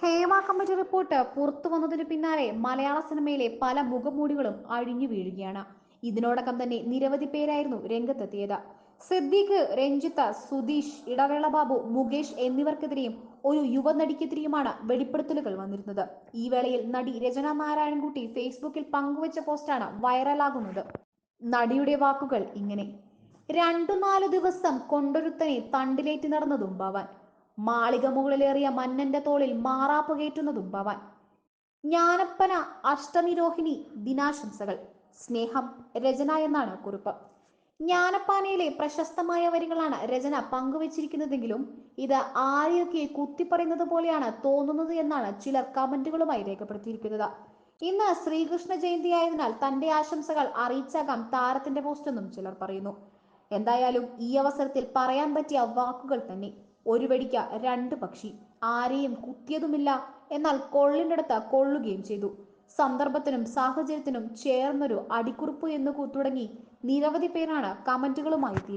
Hema committee report പുറത്തു വന്നതിന് പിന്നാലെ മലയാള സിനിമയിലെ പല മുഖമൂടികളും അഴിഞ്ഞു വീഴുകയാണ്. ഇതിനോടകം തന്നെ നിരവധി പേരായിരുന്നു രംഗത്തെത്തിയത്. സിദ്ദീഖ് രഞ്ജിത്ത് സുധീഷ് ഇടവേള ബാബു മുകേഷ് എന്നിവർക്കെതിരെയും ഒരു യുവനടിക്കെതിരെയുമാണ് വെളിപ്പെടുത്തലുകൾ വന്നിരുന്നത്. ഈ വേളയിൽ നടി രചന നാരായണൻകുട്ടി ഫേസ്ബുക്കിൽ പങ്കുവച്ച പോസ്റ്റാണ് വൈറലാകുന്നത്. നടിയുടെ വാക്കുകൾ ഇങ്ങനെ. രണ്ടു നാല് ദിവസം കൊണ്ടൊരുത്തനെ തണ്ടിലേറ്റ് നടന്നതും ഭവൻ. മാളിക മുകളിലേറിയ മന്നന്റെ തോളിൽ മാറാപ്പ് കയറ്റുന്നതും ഭവാൻ. ജ്ഞാനപ്പന അഷ്ടമി രോഹിണി ദിനാശംസകൾ സ്നേഹം രചന എന്നാണ് കുറിപ്പ്. ജ്ഞാനപ്പാനയിലെ പ്രശസ്തമായ വരികളാണ് രചന പങ്കുവച്ചിരിക്കുന്നതെങ്കിലും ഇത് ആരെയൊക്കെ കുത്തിപ്പറയുന്നത് പോലെയാണ് തോന്നുന്നത് എന്നാണ് ചിലർ കമന്റുകളുമായി രേഖപ്പെടുത്തിയിരിക്കുന്നത്. ഇന്ന് ശ്രീകൃഷ്ണ ജയന്തി ആയതിനാൽ തന്റെ ആശംസകൾ അറിയിച്ചാകാം താരത്തിന്റെ പോസ്റ്റെന്നും ചിലർ പറയുന്നു. എന്തായാലും ഈ അവസരത്തിൽ പറയാൻ പറ്റിയ വാക്കുകൾ തന്നെ. ഒരു വടിക്ക രണ്ട് പക്ഷി. ആരെയും കുത്തിയതുമില്ല. എന്നാൽ കൊള്ളിനടുത്ത് കൊള്ളുകയും ചെയ്തു. സന്ദർഭത്തിനും സാഹചര്യത്തിനും ചേർന്നൊരു അടിക്കുറിപ്പ് എന്ന് തുടങ്ങി നിരവധി പേരാണ് കമന്റുകളുമായി